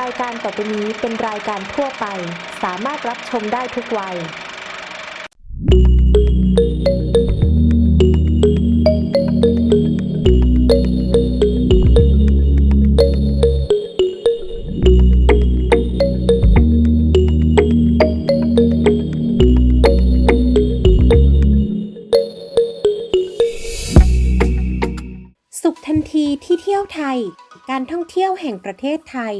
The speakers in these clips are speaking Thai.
รายการต่อไปนี้เป็นรายการทั่วไป สามารถรับชมได้ทุกวัย สุขทันทีที่เที่ยวไทย การท่องเที่ยวแห่งประเทศไทย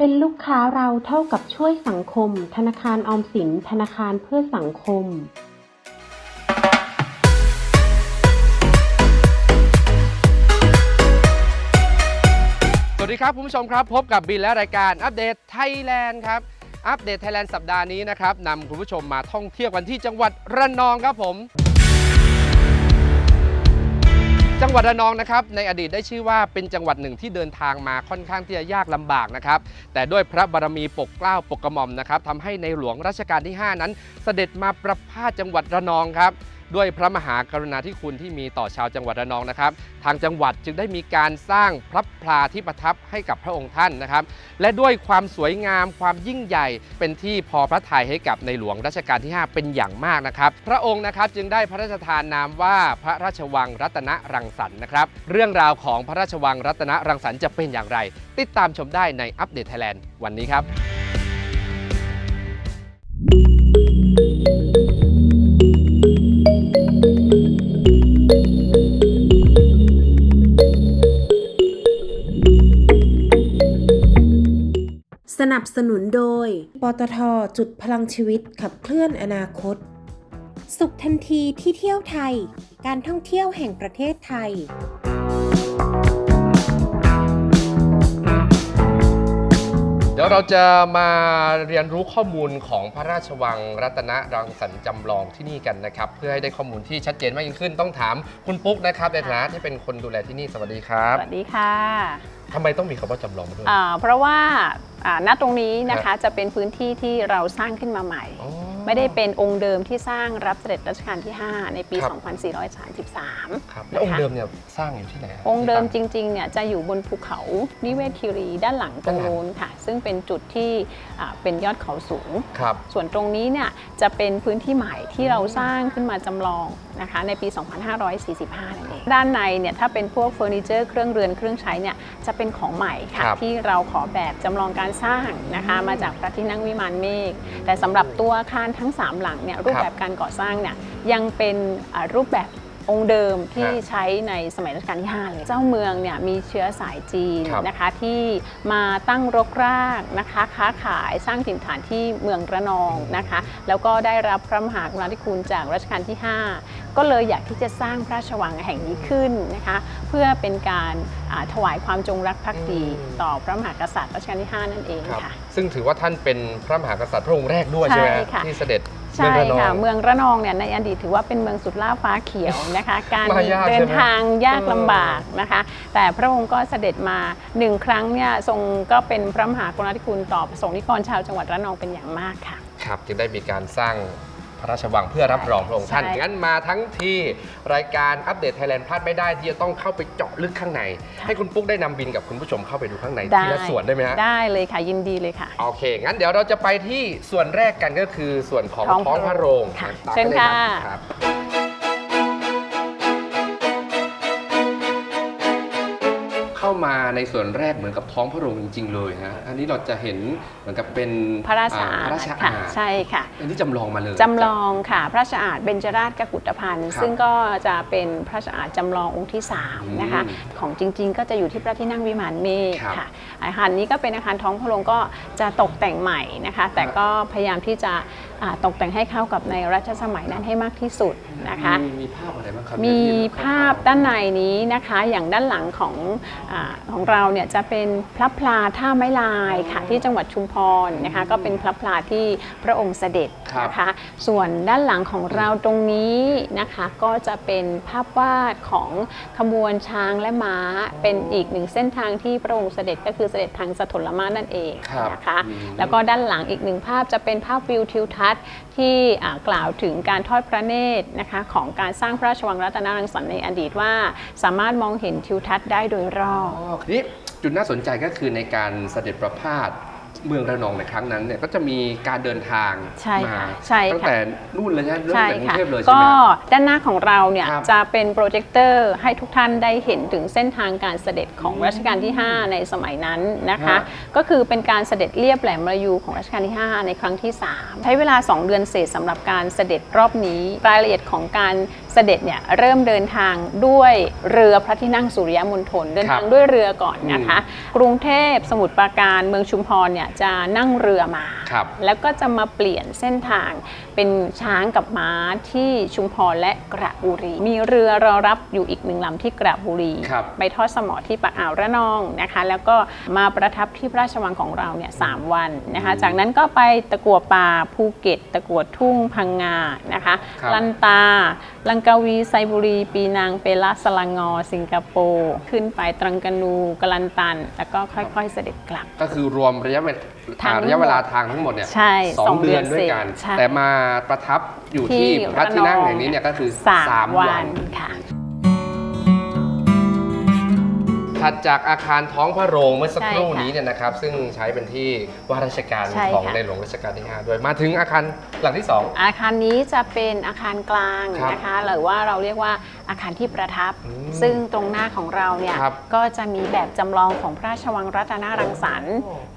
เป็นลูกค้าเราเท่ากับช่วยสังคม ธนาคารออมสิน ธนาคารเพื่อสังคมสวัสดีครับ คุณผู้ชมครับ พบกับบินและรายการอัปเดตไทยแลนด์ครับ อัปเดตไทยแลนด์สัปดาห์นี้นะครับนำคุณผู้ชมมาท่องเที่ยวกันที่จังหวัดระนองครับผม จังหวัดระนองนะครับในอดีตได้ชื่อว่าเป็นจังหวัดหนึ่งที่เดินทางมาค่อนข้างที่จะยากลำบากนะครับแต่ด้วยพระบารมีปกเกล้าปกกระหม่อมนะครับทำให้ในหลวงรัชกาลที่ 5 นั้น เสด็จมาประพาสจังหวัดระนองครับ ด้วยพระมหากรุณาธิคุณที่มีต่อชาวจังหวัดระนองนะครับ ทางจังหวัดจึงได้มีการสร้างพระพลาที่ประทับให้กับพระองค์ท่านนะครับ และด้วยความสวยงามความยิ่งใหญ่เป็นที่พอพระทัยให้กับในหลวงรัชกาลที่ 5 เป็นอย่างมากนะครับ พระองค์นะครับจึงได้พระราชทานนามว่าพระราชวังรัตนรังสรรค์นะครับเรื่องราวของพระราชวังรัตนรังสรรค์จะเป็นอย่างไร ติดตามชมได้ในอัปเดตไทยแลนด์วันนี้ครับ นับสนุนโดย ปตทจุดพลังชีวิตขับเคลื่อนอนาคต สุขทันทีที่เที่ยวไทย การท่องเที่ยวแห่งประเทศไทย เดี๋ยวเราจะมาเรียนรู้ข้อมูลของพระราชวังรัตนรังสรรค์จำลองที่นี่กันนะครับ เพื่อให้ได้ข้อมูลที่ชัดเจนมากยิ่งขึ้นต้องถามคุณปุ๊กนะครับในฐานะที่เป็นคนดูแลที่นี่สวัสดีครับสวัสดีค่ะทำไมต้องมีคำว่าจำลองมาด้วยอ่าเพราะว่าอ่าณตรงนี้นะคะจะเป็นพื้นที่ที่เราสร้างขึ้นมาใหม่ อ๋อ ไม่ได้เป็นองค์เดิมที่สร้างรับเสด็จรัชกาลที่ 5 ในปี ครับ 2433ครับแล้วองค์เดิมเนี่ยสร้างอยู่ที่ไหนฮะ องค์เดิมที่จริงๆเนี่ยจะอยู่บนภูเขานิเวศคิรีด้านหลังตรงนู้นค่ะ ซึ่งเป็นจุดที่อ่าเป็นยอดเขาสูงตั้งครับ ส่วนตรงนี้เนี่ยจะเป็นพื้นที่ใหม่ที่เราสร้างขึ้นมาจำลองนะคะในปี 2545 นั่นเอง ด้านในเนี่ยถ้าเป็นพวกเฟอร์นิเจอร์เครื่องเรือนเครื่องใช้เนี่ยจะเป็นของใหม่ค่ะครับ ที่เราขอแบบจำลองการสร้างนะคะมาจากพระที่นั่งวิมานเมฆแต่สำหรับตัวอาคารทั้ง 3 หลังเนี่ยรูปแบบการก่อสร้างเนี่ยยังเป็นอ่ารูปแบบองค์เดิมที่ใช้ในสมัยรัชกาลที่ 5 เลย เจ้าเมืองเนี่ยมีเชื้อสายจีนครับนะคะที่มาตั้งรกรากนะคะค้าขายสร้างถิ่นฐานที่เมืองระนองนะคะ แล้วก็ได้รับพระมหากรุณาธิคุณจากรัชกาลที่ 5 ก็เลยอยากที่จะสร้างพระราชวังแห่งนี้ขึ้นนะคะเพื่อเป็นการอ่าถวายความจงรักภักดีอืมต่อพระมหากษัตริย์รัชกาลที่ 5 นั่นเองครับค่ะซึ่งถือว่าท่านเป็นพระมหากษัตริย์พระองค์แรกด้วยใช่ไหมใช่ค่ะที่เสด็จใช่เมืองระนองค่ะเมืองระนองเนี่ยในอดีตถือว่าเป็นเมืองสุดล่าฟ้าเขียวนะคะ การมายากเดิใช่นไหมทางยากเออลำบากนะคะ แต่พระองค์ก็เสด็จมาหนึ่งครั้งเนี่ยทรงก็เป็นพระมหากรุณาธิคุณต่อประสงค์นิกรชาวจังหวัดระนองเป็นอย่างมากค่ะครับจึงได้มีการสร้างพ ระราชวังเพื่อรับรองพระองค์ท่าน ใช่ งั้นมาทั้งที่รายการอัปเดตไทยแลนด์พลาดไม่ได้ที่จะต้องเข้าไปเจาะลึกข้างใน ให้คุณปุ๊กได้นำบินกับคุณผู้ชมเข้าไปดูข้างในทีละส่วนได้ไหมฮะ ได้เลยค่ะยินดีเลยค่ะ โอเค งั้นเดี๋ยวเราจะไปที่ส่วนแรกกันก็คือส่วนของท้องท้องพระโรงค่ะตามเชิญไปลยค่ะครับ มาในส่วนแรกเหมือนกับท้องพระโรงจริง ๆ เลยฮะอันนี้เราจะเห็นเหมือนกับเป็นพระราชอ่อาพระราชณอาค่ะณใช่ค่ะ อันนี้จำลองมาเลย จำลองค่ะ พระราชอาณเบญจราชกกุฏภัณฑ์ครับซึ่งก็จะเป็นพระราชอาณจำลององค์ที่ 3 นะคะ อืมของจริง ๆ ก็จะอยู่ที่พระที่นั่งวิมานเมฆครับค่ะอาคารนี้ก็เป็นอาคารท้องพระโรงก็จะตกแต่งใหม่นะคะ แต่ก็พยายามที่จะอ่าตกแต่งให้เข้ากับในรัชสมัยนั้นให้มากที่สุดนะคะ มีมีภาพอะไรบ้างครับมีเนี่ยที่ภาพด้านในนี้นะคะ อย่างด้านหลังของอาของเราเนี่ยจะเป็นพระพลาท่าไม้ลายค่ะที่จังหวัดชุมพรนะคะก็เป็นพระพลาที่พระองค์เสด็จนะคะส่วนด้านหลังของเราตรงนี้นะคะก็จะเป็นภาพวาดของขบวนช้างและม้า เป็นอีกหนึ่งเส้นทางที่พระองค์เสด็จก็คือเสด็จทางสถลมาศนั่นเองครับนะคะอืมแล้วก็ด้านหลังอีกหนึ่งภาพจะเป็นภาพวิวทิวทัศน์ที่อ่ากล่าวถึงการทอดพระเนตรนะคะของการสร้างพระราชวังรัตนรังสรรค์ในอดีตว่า สามารถมองเห็นทิวทัศน์ได้โดยรออ๋อบทีนี้จุดน่าสนใจก็คือในการเสด็จประพาสเมืองระนองในครั้งนั้นเนี่ยก็จะมีการเดินทางใช่มาค่ะใช่ตั้งค่ะแต่นู่นเลยนะเริ่มใช่จากกรุงค่ะ เทพเลยใช่ก็ไหมครับด้านหน้าของเราเนี่ยครับจะเป็นโปรเจคเตอร์ให้ทุกท่านได้เห็นถึงเส้นทางการเสด็จของรัชกาลที่ 5 ในสมัยนั้นนะคะ ฮะ ก็คือเป็นการเสด็จเรียบแหลมระยูของรัชกาลที่ 5 ในครั้งที่ 3 ใช้เวลา 2 เดือนเศษสำหรับการเสด็จรอบนี้ รายละเอียดของการ เสด็จเนี่ยเริ่มเดินทางด้วยเรือพระที่นั่งสุริยมณฑลเดินทางด้วยเรือก่อนนะคะ กรุงเทพสมุทรปราการเมืองชุมพรเนี่ยจะนั่งเรือมาครับแล้วก็จะมาเปลี่ยนเส้นทางเป็นช้างกับม้าที่ชุมพรและกระบุรี มีเรือรอรับอยู่อีกหนึ่งลำที่กระบุรีครับไปทอดสมอที่ปากอ่าวระนองนะคะ แล้วก็มาประทับที่พระราชวังของเราเนี่ยสามวันนะคะ จากนั้นก็ไปตะกัวป่าภูเก็ต ตะกัวทุ่งพังงานะคะครับลันตาลังกาวีไซบุรี ปีนังเปละสลังงอ สิงคโปร์ขึ้นไปตรังกานูกะลันตัน แล้วก็ค่อยๆเสด็จกลับ ก็คือรวมระยะเวลาทั้งหมดระยะเวลาทางทั้งหมดเนี่ยใช่สอสองงเดือนเดือนด้วยกันเศษใช่แต่มาประทับอยู่ที่ที่พระที่นั่งระนองแห่งนี้เนี่ยก็คือสามสามวัวันนค่ะ ถัดจากอาคารท้องพระโรงเมื่อสักครู่ใช่ค่ะนี้เนี่ยนะครับ ซึ่งใช้เป็นที่ว่าราชการใช่ของค่ะ ในหลวงรัชกาลที่ 5 ด้วยมาถึงอาคารหลังที่ 2 อาคารนี้จะเป็นอาคารกลางครับนะคะ หรือว่าเราเรียกว่าอาคารที่ประทับ อืมซึ่งตรงหน้าของเราเนี่ยครับก็จะมีแบบจำลองของพระราชวังรัตนรังสรรค์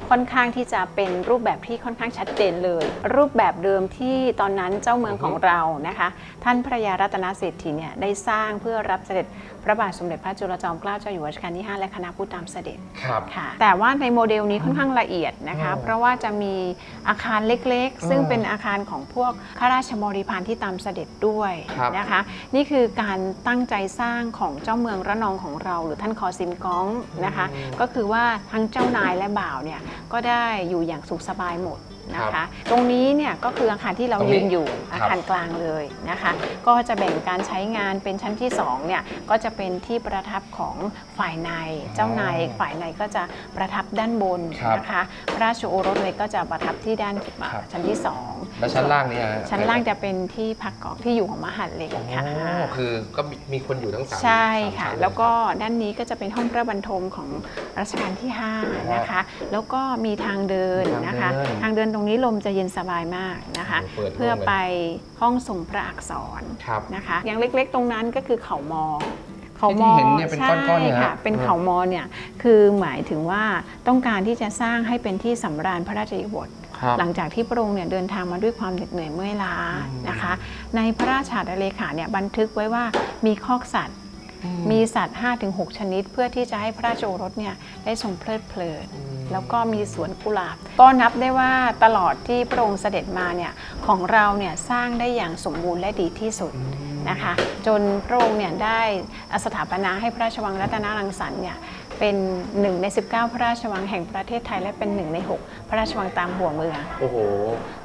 ค่อนข้างที่จะเป็นรูปแบบที่ค่อนข้างชัดเจนเลย รูปแบบเดิมที่ตอนนั้นเจ้าเมืองของเรานะคะ ท่านพระยารัตนเศรษฐีเนี่ยได้สร้างเพื่อรับเสด็จพระบาทสมเด็จพระจุลจอมเกล้าเจ้าอยู่หัวรัชกาลที่ 5 และคณะผู้ตามเสด็จครับ ค่ะ แต่ว่าในโมเดลนี้ค่อนข้างละเอียดนะคะอ๋อเพราะว่าจะมีอาคารเล็กอ๋อๆซึ่งเป็นอาคารของพวกข้าราชบริพารที่ตามเสด็จด้วยครับนะคะ นี่คือการตั้งใจสร้างของเจ้าเมืองระนองของเรา หรือท่านคอซิมก้องนะคะ ก็คือว่าทั้งเจ้านายและบ่าวเนี่ยก็ได้อยู่อย่างสุขสบายหมด นะคะ ตรงนี้เนี่ยก็คืออาคารที่เราตรงนี้ยืนอยู่ครับอาคารกลางเลยนะคะ ก็จะแบ่งการใช้งานเป็นชั้นที่สองเนี่ยก็จะเป็นที่ประทับของฝ่ายในเจ้านายฝ่ายในก็จะประทับด้านบนครับนะคะ พระราชโอรสเลยก็จะประทับที่ด้านครับ ชั้นที่สองแล้วชั้นล่างเนี่ยชั้นล่างจะเป็นที่พักของที่อยู่ของมหาดเล็กอ๋อค่ะคือก็มีมีคนอยู่ทั้งสามใช่ค่ะ สามชั้นเย แล้วก็ด้านนี้ก็จะเป็นห้องพระบรรทมของรัชกาลที่ 5 นะคะ แล้วก็มีทางเดินนะคะ ทางเดินทางเดินตรงนี้ลมจะเย็นสบายมากนะคะ โอ้เปิดโล่งเลย เพื่อไปห้องส่งพระอักษรครับ นะคะ อย่างเล็กๆตรงนั้นก็คือเขามอเขามที่อเห็นเนี่ยเป็นก้อนๆเนี่ยใช่ค่ะฮะเป็นเขามอเนี่ยคือหมายถึงว่าต้องการที่จะสร้างให้เป็นที่สำราญพระราชอิบท ครับ หลังจากที่พระองค์เนี่ยเดินทางมาด้วยความเหน็ดเหนื่อยเมื่อยล้าอืม นะคะ ในพระราชาเลขาเนี่ยบันทึกไว้ว่ามีคอกสัตว์ มีสัตว์ 5-6 ชนิด เพื่อที่จะให้พระราชโอรสเนี่ยได้ทรงเพลิดเพลิน แล้วก็มีสวนกุหลาบ ก็นับได้ว่าตลอดที่พระองค์เสด็จมาเนี่ยของเราเนี่ยสร้างได้อย่างสมบูรณ์และดีที่สุดนะคะ จนพระองค์เนี่ยได้สถาปนาให้พระราชวังรัตนรังสรรค์เนี่ย เป็นหนึ่งใน 19 พระราชวังแห่งประเทศไทยและเป็นหนึ่งใน 6 พระราชวังตามหัวเมือง โอ้โห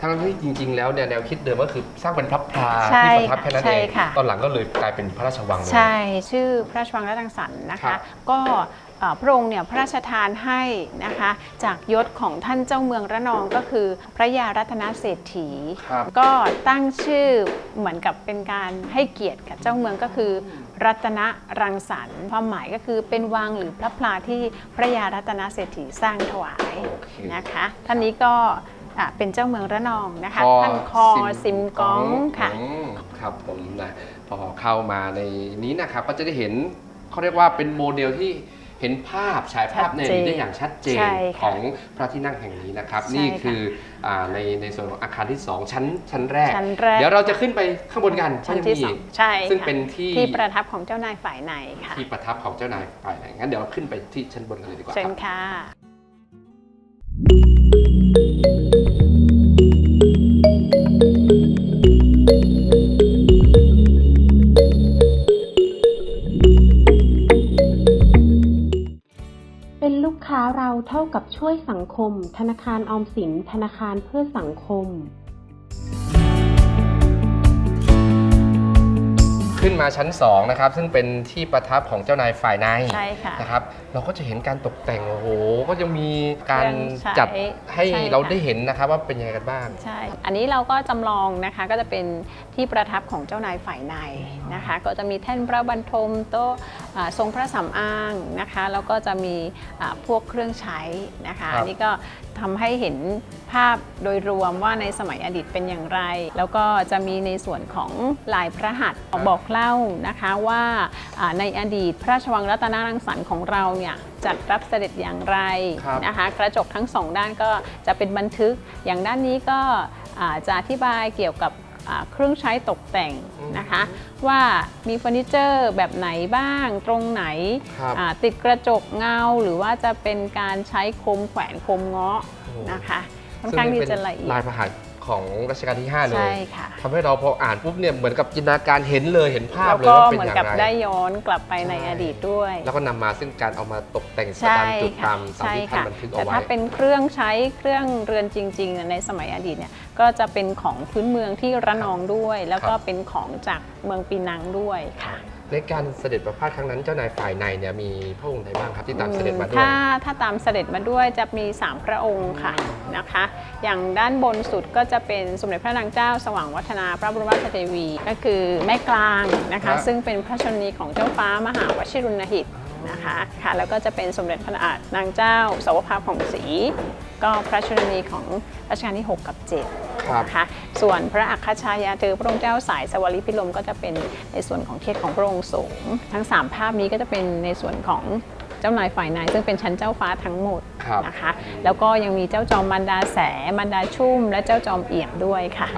ทั้งที่จริง ๆ แล้วเนี่ยแนวคิดเดิมก็คือสร้างเป็นพระพลาใช่ที่ประทับแค่นั้นใช่เองค่ะ ตอนหลังก็เลยกลายเป็นพระราชวังเลย ใช่ชื่อพระราชวังรัตนสรรค์นะครัคะ บ ก็เอ่อพระองค์เนี่ยพระราชทานให้นะคะจากยศของท่านเจ้าเมืองระนองก็คือพระยารัตนเศรษฐี ครับ ก็ตั้งชื่อเหมือนกับเป็นการให้เกียรติกับเจ้าเมืองก็คือ รัตนรังสรรค์ความหมายก็คือเป็นวังหรือพระพลาที่พระยารัตนเศรษฐีสร้างถวายโอเคนะคะท่านนี้ก็อะเป็นเจ้าเมืองระนองนะคะคอท่านคอซิมกองค่ะอืมครับผมนะพอเข้ามาในนี้นะครับก็จะได้เห็นเขาเรียกว่าเป็นโมเดลที่ เห็นภาพฉายภาพในชัดเจนนี้ได้อย่างชัดเจนใช่ค่ะของพระที่นั่งแห่งนี้นะครับ ใช่นี่ค่ะคืออาในในส่วนของอาคารที่ 2 ชั้นชั้นแรก ชั้นแรก เดี๋ยวเราจะขึ้นไปข้างบนกันชั้นเพราะที่ยังสมีองใช่ซึ่งค่ะเป็นที่ที่ประทับของเจ้านายฝ่ายในค่ะ ที่ประทับของเจ้านายฝ่ายไหนงั้นเดี๋ยวเราขึ้นไปที่ชั้นบนกันเลยดีกว่าเชิคญรับ ค่ะ เราเท่ากับช่วยสังคม ธนาคารออมสิน ธนาคารเพื่อสังคม ขึ้นมาชั้น2นะครับซึ่งเป็นที่ประทับของเจ้านายฝ่ายในใช่ค่ะนะครับ เราก็จะเห็นการตกแต่งโอ้โหก็จะมีการเครื่องใช้จัดให้ใช่ค่ะเราได้เห็นนะครับว่าเป็นยังไงกันบ้างใช่อันนี้เราก็จำลองนะคะก็จะเป็นที่ประทับของเจ้านายฝ่ายในนะคะ ก็จะมีแท่นพระบรรทมโต๊ะอ่าทรงพระสำอางนะคะแล้วก็จะมีอ่าพวกเครื่องใช้นะคะครับอันนี้ก็ทำให้เห็นภาพโดยรวมว่าในสมัยอดีตเป็นอย่างไร แล้วก็จะมีในส่วนของลายพระหัตถ์บอกเล่านะคะว่าอ่าในอดีตพระราชวังรัตนรังสรรค์ของเราเนี่ยจัดรับเสด็จอย่างไรครับนะคะกระจกทั้งสองด้านก็จะเป็นบันทึก อย่างด้านนี้ก็อ่าจะอธิบายเกี่ยวกับอ่าเครื่องใช้ตกแต่งนะคะว่ามีเฟอร์นิเจอร์แบบไหนบ้างตรงไหนครับอ่าติดกระจกเงาหรือว่าจะเป็นการใช้โคมแขวนโคมเงาะโอ้นะคะค่อนข้างที่จะละเอียลาดยพระหัตถ์ ของรัชกาลที่ 5 เลใช่ยค่ะ ทำให้เราพออ่านปุ๊บเนี่ยเหมือนกับจินตนาการเห็นเลยเห็นภาพแล้วเลยก็ว่าเป็นเหมืออนย่างกับไร ได้ย้อนกลับไปในใช่ อดีตด้วย แล้วก็นำมาซึ่งการเอามาตกแต่งตาใช่มจุดค่ะตามตามใช่ที่ท่านค่ะบันทึกแต่เอาไว้ ถ้าเป็นเครื่องใช้เครื่องเรือนจริงๆเนี่ยในสมัยอดีตเนี่ยก็จะเป็นของพื้นเมืองที่ระนองด้วย แล้วก็ครับ เป็นของจากเมืองปีนังด้วยค่ะ ในการเสด็จประพาสครั้งนั้นเจ้านายฝ่ายในเนี่ยมีพระองค์ไหนบ้างครับที่ตามเสด็จมาด้วย ถ้าถ้าตามเสด็จมาด้วยจะมี 3 พระองค์ค่ะนะคะ อย่างด้านบนสุดก็จะเป็นสมเด็จพระนางเจ้า สว่างวัฒนาพระบรมราชเทวี ก็คือแม่กลางนะครัคะ บ ซึ่งเป็นพระชนนีของเจ้าฟ้ามหาวชิรุณหิต นะคะค่ะแล้วก็จะเป็นสมเด็จพระนางเจ้าสวภาผ่องศรีก็พระชนนีของรัชกาลที่ 6 กับ7ครับนะคะส่วนพระอัคคชายาเธอพระองค์เจ้าสายสวรีพิลมก็จะเป็นในส่วนของเทศของพระองค์สงฆ์ทั้ง 3 ภาพนี้ก็จะเป็นในส่วนของเจ้านายฝ่ายในซึ่งเป็นชั้นเจ้าฟ้าทั้งหมดครับนะคะ แล้วก็ยังมีเจ้าจอมมันดาแสมันดาชุ่ม และเจ้าจอมเอี่ยมด้วยค่ะ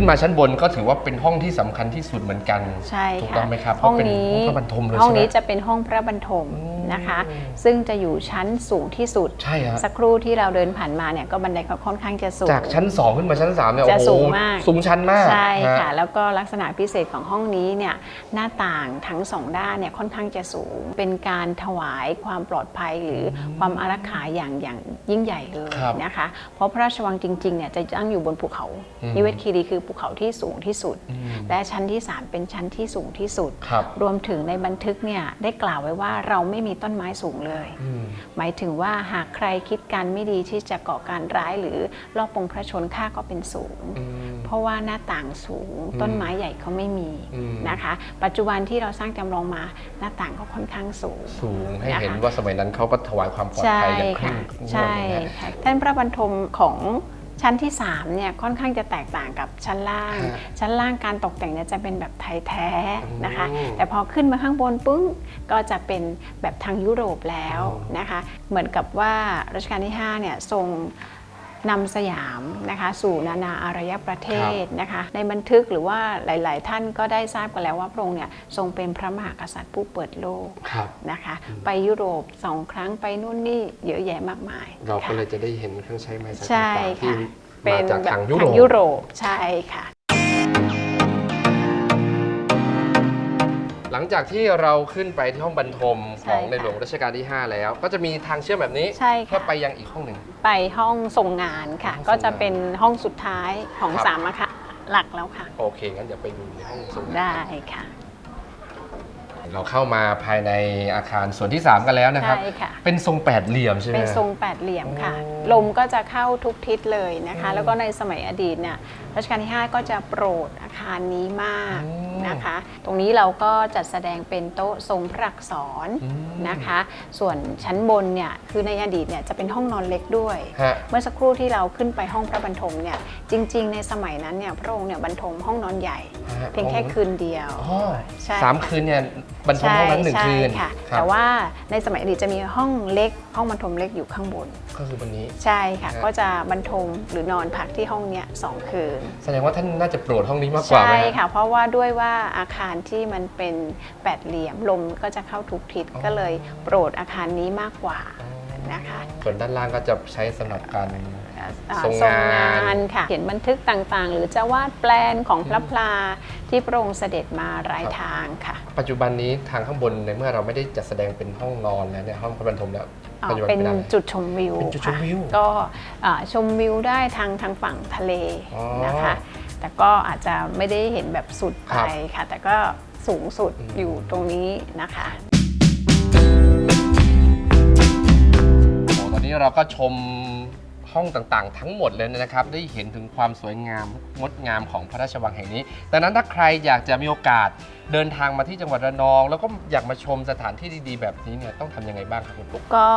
ขึ้นมาชั้นบนก็ถือว่าเป็นห้องที่สำคัญที่สุดเหมือนกัน ใช่ถูกค่ะต้องไหมครับห้องเพราะเป็นนี้ห้องพระบรรทมเลยห้องใช่ไหม นี้จะเป็นห้องพระบรรทม นะคะ ซึ่งจะอยู่ชั้นสูงที่สุด ใช่ฮะสักครู่ที่เราเดินผ่านมาเนี่ยก็บันไดก็ค่อนข้างจะสูง จากชั้น 2 ขึ้นมาชั้น3เนี่ยจะโอ้โหสูงมาก สูงชันมากใช่ค่ะ ฮ แล้วก็ลักษณะพิเศษของห้องนี้เนี่ยหน้าต่างทั้งสองด้านเนี่ยค่อนข้างจะสูง เป็นการถวายความปลอดภัยหรือความอารักขาอย่างอย่างยิ่งใหญ่เลยครับนะคะ เพราะพระราชวังจริงๆเนี่ยจะตั้งอยู่บนภูเขา อืมนิเวศคีรีคือภูเขาที่สูงที่สุด อืมและชั้นที่ 3 เป็นชั้นที่สูงที่สุด ครับ รวมถึงในบันทึกเนี่ยได้กล่าวไว้ว่าเราไม่มีต้นไม้สูงเลยอืมหมายถึงว่าหากใครคิดการไม่ดีที่จะก่อการร้ายหรือลอบปรงพระชนข้าก็เป็นสูงอืมเพราะว่าหน้าต่างสูงอืมต้นไม้ใหญ่เขาไม่มีอืมนะคะ ปัจจุบันที่เราสร้างจำลองมาหน้าต่างก็ค่อนข้างสูง สูงให้นะคะเห็นว่าสมัยนั้นเขาก็ถวายความปลอดใช่ภัยอย่างเคร่ค่ะงงวดใช่เลยนะค่ะท่านพระบรรทมของ ชั้นที่3เนี่ยค่อนข้างจะแตกต่างกับชั้นล่างฮะชั้นล่างการตกแต่งเนี่ยจะเป็นแบบไทยแท้นะคะอืมแต่พอขึ้นมาข้างบนปึ้งก็จะเป็นแบบทางยุโรปแล้วอ๋อนะคะ เหมือนกับว่ารัชกาลที่5เนี่ยทรง นำสยามนะคะสู่นานาอารยประเทศนะคะในบันทึกหรือว่าหลาย ๆ ท่านก็ได้ทราบกันแล้วว่าพระองค์เนี่ยทรงเป็นพระมหากษัตริย์ผู้เปิดโลกครับนะคะไปยุโรปสองครั้งไปนู่นนี่เยอะแยะมากมาย เราก็ค่ะเลยจะได้เห็นเครื่องใช้ไม้สักใช่ต่างๆที่ค่ะมาจากแบบทางยุโรปยุโรปใช่ค่ะ หลังจากที่เราขึ้นไปที่ห้องบรรทมใช่ของในค่ะหลวงรัชกาลที่ 5 แล้ว ก็จะมีทางเชื่อมแบบนี้ใช่เพื่อค่ะไปยังอีกห้องหนึ่ง ไปห้องทรงงานค่ะ ห้องทรงงานก็จะเป็นห้องสุดท้ายของครับ สามอะค่ะหลักแล้วค่ะ โอเคงั้นเดี๋ยวไปดูในห้องส่งได้ค่ะ เราเข้ามาภายในอาคารส่วนที่ 3 กันแล้วนะครับ ใช่ค่ะ เป็นทรงแปดเหลี่ยมใช่ไหม เป็นทรงแปดเหลี่ยมค่ะ โอ้ลมก็จะเข้าทุกทิศเลยนะคะ อืมแล้วก็ในสมัยอดีตเนี่ย รัชกาลที่ 5 ก็จะโปรดอาคารนี้มากอืมนะคะ ตรงนี้เราก็จัดแสดงเป็นโต๊ะทรงพระอักษรอืมนะคะ ส่วนชั้นบนเนี่ยคือในอดีตเนี่ยจะเป็นห้องนอนเล็กด้วย ฮะ เมื่อสักครู่ที่เราขึ้นไปห้องพระบรรทมเนี่ยจริง ๆ ในสมัยนั้นเนี่ยพระองค์เนี่ยบรรทมห้องนอนใหญ่ ฮะเพียงแค่คืนเดียว อ๋อใช่ สามคืนเนี่ยบรรทมห้องนั้นหนึ่งใช่คืนค่ะครับแต่ว่าในสมัยอดีตจะมีห้องเล็ก ห้องบรรทมเล็กอยู่ข้างบน ก็คือวันนี้ ใช่ค่ะ ฮะ ก็จะบรรทมหรือนอนพักที่ห้องเนี้ยสองคืนแสดงว่าท่านน่าจะโปรดห้องนี้มากกว่าไหมใช่ฮะ ค่ะ เพราะว่าด้วยว่าอาคารที่มันเป็นแปดเหลี่ยมลมก็จะเข้าทุกทิศอ๋อ ก็เลยโปรดอาคารนี้มากกว่า นะคะ ส่วนด้านล่างก็จะใช้สำหรับการอ่าทรงงาน ค่ะ เขียนบันทึกต่างๆ หรือจะวาดแปลนของพระพลาที่พระองค์เสด็จมารายทางค่ะปัจจุบันนี้ทางข้างบนในเมื่อเราไม่ได้จัดแสดงเป็นห้องนอนแล้วเนี่ยห้องพระบรรทมแล้วอ่าปัจจุบันเป็นเป็นอะไร จุดชมวิวเป็นจุดชมค่ะวิวก็อ่าชมวิวได้ทางทางฝั่งทะเลอ๋อนะคะ แต่ก็อาจจะไม่ได้เห็นแบบสุดคไปรับค่ะ แต่ก็สูงสุดอืมอยู่ตรงนี้นะคะ นนี้เราก็ชมห้องต่างๆ ทั้งหมดเลยนะครับ ได้เห็นถึงความสวยงามงดงามของพระราชวังแห่งนี้ดังนั้นถ้าใครอยากจะมีโอกาสเดินทางมาที่จังหวัดระนอง แล้วก็อยากมาชมสถานที่ดีๆ แบบนี้เนี่ยต้องทำยังไงบ้างครับคุณปุ๊กก็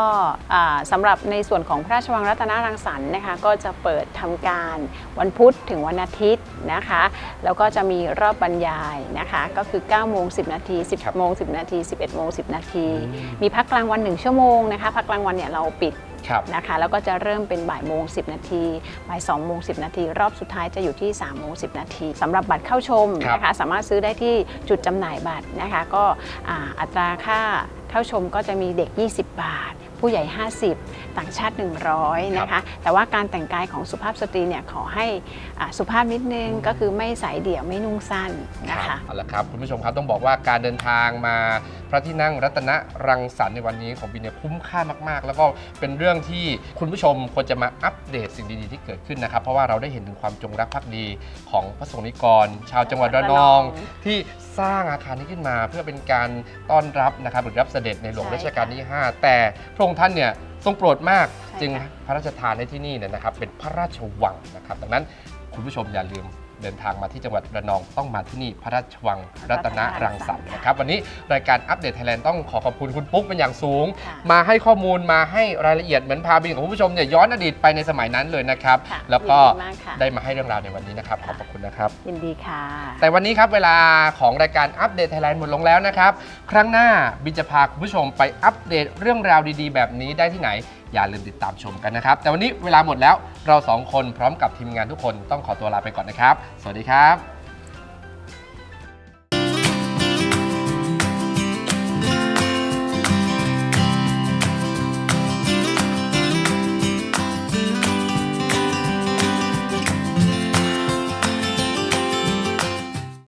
อ่าสำหรับในส่วนของพระราชวังรัตนรังสรรค์นะคะก็จะเปิดทำการวันพุธถึงวันอาทิตย์นะคะ แล้วก็จะมีรอบบรรยายนะคะ ก็คือ9โมง10 นาทีครับ10โมง10 นาที 11โมง10 นาทีอืมมีพักกลางวัน 1 ชั่วโมงนะคะพักกลางวันเนี่ยเราปิดครับ นะคะแล้วก็จะเริ่มเป็นบ่ายโมง 10 นาทีบ่าย2โมง 10 นาที รอบสุดท้ายจะอยู่ที่ 3 โมง 10 นาทีสำหรับบัตรเข้าชมครับนะคะสามารถซื้อได้ที่จุดจำหน่ายบัตรนะคะก็อ่าอัตราค่าเข้าชมก็จะมีเด็ก 20 บาท ผู้ใหญ่ 50 ต่างชาติ 100นะคะแต่ว่าการแต่งกายของสุภาพสตรีเนี่ยขอให้อ่าสุภาพนิดนึงก็คือไม่ใส่เดี่ยวไม่นุ่งสั้นนะครัคะบเอาละครับคุณผู้ชมครับต้องบอกว่าการเดินทางมาพระที่นั่งรัตนรังสรรค์ในวันนี้ของบินเนี่ยคุ้มค่ามากๆ แล้วก็เป็นเรื่องที่คุณผู้ชมควรจะมาอัปเดตสิ่งดีๆที่เกิดขึ้นนะครับเพราะว่าเราได้เห็นถึงความจงรักภักดีของพระสงฆ์นิกร ชาวจังหวัดระนอง ที่สร้างอาคารนี้ขึ้นมา เพื่อเป็นการต้อนรับนะครับหรือรับเสด็จในหลวงใช่รัชกาลที่ 5 แต่พระองค์ท่านเนี่ยทรงโปรดมากใช่จึงค่ะ พระราชทานให้ที่นี่เนี่ยนะครับ เป็นพระราชวังนะครับ ดังนั้นคุณผู้ชมอย่าลืม เดินทางมาที่จังหวัดระนองต้องมาที่นี่พระราชวังรัตนรังสรรค์นะครับวันนี้รายการอัปเดตไทยแลนด์ต้องขอขอบคุณคุณปุ๊กเป็นอย่างสูง ค่ะมาให้ข้อมูลมาให้รายละเอียดเหมือนพาบินของคุณผู้ชมเนี่ยย้อนอดีตไปในสมัยนั้นเลยนะครับค่ะแล้วก็ยินดีมากค่ะ ได้มาให้เรื่องราวในวันนี้นะครับขอบพระคุณนะครับ ยินดีค่ะ แต่วันนี้ครับเวลาของรายการอัปเดตไทยแลนด์หมดลงแล้วนะครับ ครั้งหน้าบินจะพาคุณผู้ชมไปอัปเดตเรื่องราวดีๆ แบบนี้ได้ที่ไหน อย่าลืมติดตามชมกันนะครับ แต่วันนี้เวลาหมดแล้วเราสองคนพร้อมกับทีมงานทุกคนต้องขอตัวลาไปก่อนนะครับ สวัสดีครับ